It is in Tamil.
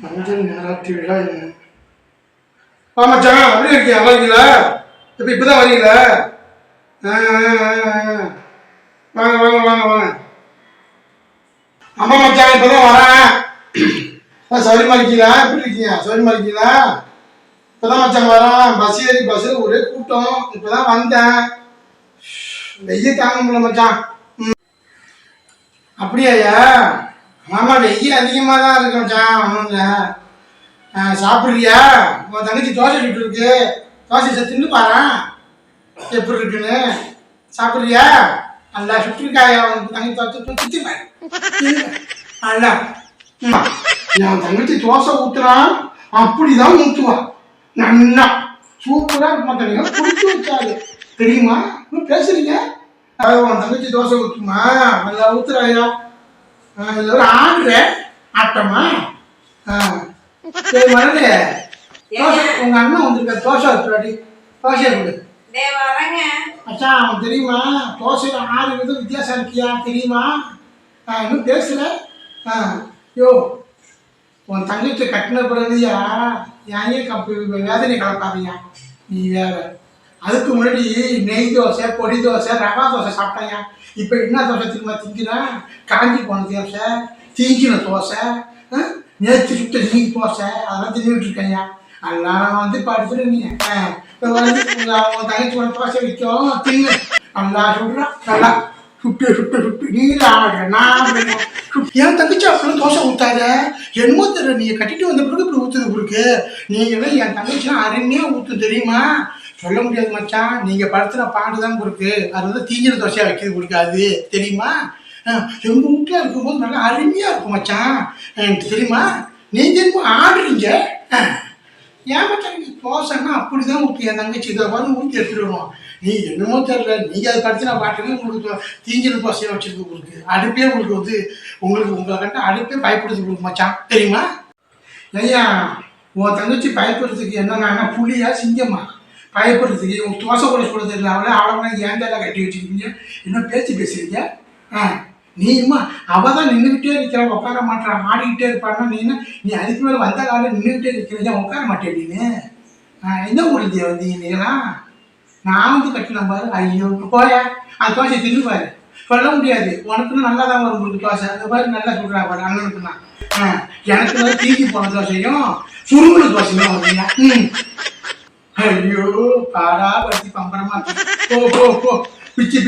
மஞ்சள் நீராட்டு விழா என்ன ஆ மச்சான் அப்படியே இருக்கீங்க நல்லா இருக்கீங்களா இப்போ இப்போ தான் வரீங்களா வாங்க வாங்க வாங்க வாங்க. அம்மா மச்சான் இப்போ தான் வரேன். ஆ சௌரியமா இருக்கீங்களா எப்படி இருக்கீங்க? சௌரியமா இருக்கீங்களா இப்போ தான் மச்சான் வரேன். பஸ் ஏறி பஸ்ஸில் ஒரே கூட்டம். இப்போ தான் வந்தேன். வெயில் தாங்க முடியல மச்சான். ம். ஆமா வெய்ய அதிகமாக தான் இருக்கும் மச்சான் ஒன்றும் சாப்பிட்றியா? உன் தங்கச்சி தோசை சுட்டு இருக்கு. தோசை சத்துன்னு பாரு எப்படி இருக்குன்னு? சாப்பிட்றியா? நல்லா சுட்டிருக்காயா உன் தங்கச்சி தோசை பாரு நல்லா. என் தங்கச்சி தோசை ஊத்துறான் அப்படிதான் ஊத்துவான் நல்லா. சூப்பரா இருக்குமா மாட்டாங்க குடிச்சு வச்சாரு தெரியுமா? இன்னும் பேசுறீங்க? அதாவது உன் தங்கச்சி தோசை ஊத்துமா? நல்லா ஊத்துறாயா? ஆ, இதுல ஒரு ஆடுற ஆட்டமா. சரி மறந்து தோசை உங்க அண்ணன் வந்திருக்க தோசை வச்சுடாடி தோசையை கொடு. மச்சான் அவன் தெரியுமா? தோசையில் ஆறு விதம் வித்தியாசம் இருக்கியா? தெரியுமா? இன்னும் பேசல. ஆ. யோ உன் தங்கச்சி கட்டின பிறகுயா? ஏன் கப்பு வேதனை கலப்பாதீங்க. நீ வேற. அதுக்கு முன்னாடி நெய் தோசை பொடி தோசை ரவா தோசை சாப்பிட்டாங்க இப்போ என்ன தோசை திரும்ப திங்கிறேன் காஞ்சி போன தோசை தீங்கின தோசை நேற்று சுட்ட நீ தோசை அதெல்லாம் தின்னுட்டு இருக்கேன்யா அதெல்லாம் வந்து படுத்துட்டு நீ ஆ, வந்து உன் தங்கச்சி ஒரு தோசை விற்கும் தின்னு. நல்லா சுடுறான் நல்லா சுட்டு சுட்டு சுட்டு. நீ ஆடுற நான் ஆடுறேன். என் தங்கச்சி அப்படிலாம் தோசை ஊத்தாத. என்னமோ தெரியல நீங்க கட்டிட்டு வந்த பிறகு இப்படி ஊத்துது பிறகு நீங்க என் தங்கச்சிலாம் அருமையா ஊத்து தெரியுமா? சொல்ல முடியாது மச்சான். நீங்க படுத்துன பாண்டு தான் கொடுக்கு அது வந்து தீஞ்சின தோசையா வைக்கிறது கொடுக்காது தெரியுமா? அஹ், எங்க வீட்டுல இருக்கும்போது நல்லா அருமையா இருக்கும் மச்சான். தெரியுமா? நீங்க என்னமோ ஆடுறீங்க. ஏன் மச்சான் நீ தோசைன்னா அப்படிதான் ஊற்றி என் தங்கச்சி இதை வந்து ஊற்றி எடுத்துட்டு வருவோம் நீ என்னமோ தெரியல. நீங்க அதை படுத்தின பாட்டுக்கு உங்களுக்கு தோ- தீஞ்சின தோசையா வச்சிருக்கு உங்களுக்கு அடுப்பே உங்களுக்கு வந்து உங்களுக்கு உங்களை கண்ட அடுப்பே பயப்படுது கொடுக்கு மச்சான். தெரியுமா? ஐயா உன் தங்கச்சி பயப்படுறதுக்கு என்னன்னா புலியா சிங்கம்மா. பயப்படுறதுக்கு உன் தோசை கூட சொல்ல தெரியல அவளை அவளை ஏன்டா கட்டி வச்சுருக்கீங்க இன்னும் பேச்சு பேசுறீங்க? ஆ நீமா அவள் தான் நின்றுக்கிட்டே இருக்கிறா உட்கார மாட்டான் ஆடிக்கிட்டே இருப்பான்னா நீ என்ன நீ அதுக்கு மேலே வந்த காலம் நின்றுக்கிட்டே இருக்கிறீங்க உட்கார மாட்டேன் நீனு. என்ன எந்த ஊருக்கு வந்தீங்க நீங்களா நான் வந்து கட்டின பாரு. ஐயோ போய அந்த தோசையை தின்னு பாரு. சொல்ல முடியாது. உனக்குன்னு நல்லா தான் வரும் உங்களுக்கு தோசை. அந்த மாதிரி நல்லா சொல்கிறா பாரு அண்ணனுக்குன்னா ஆ எனக்கு வந்து தீக்கி போன தோசையும் சுருங்குல தோசையும் வந்தீங்க. ம். ஐயோ பாடா படுத்தி பம்பரமா இருக்கு. போ போ போ பிச்சு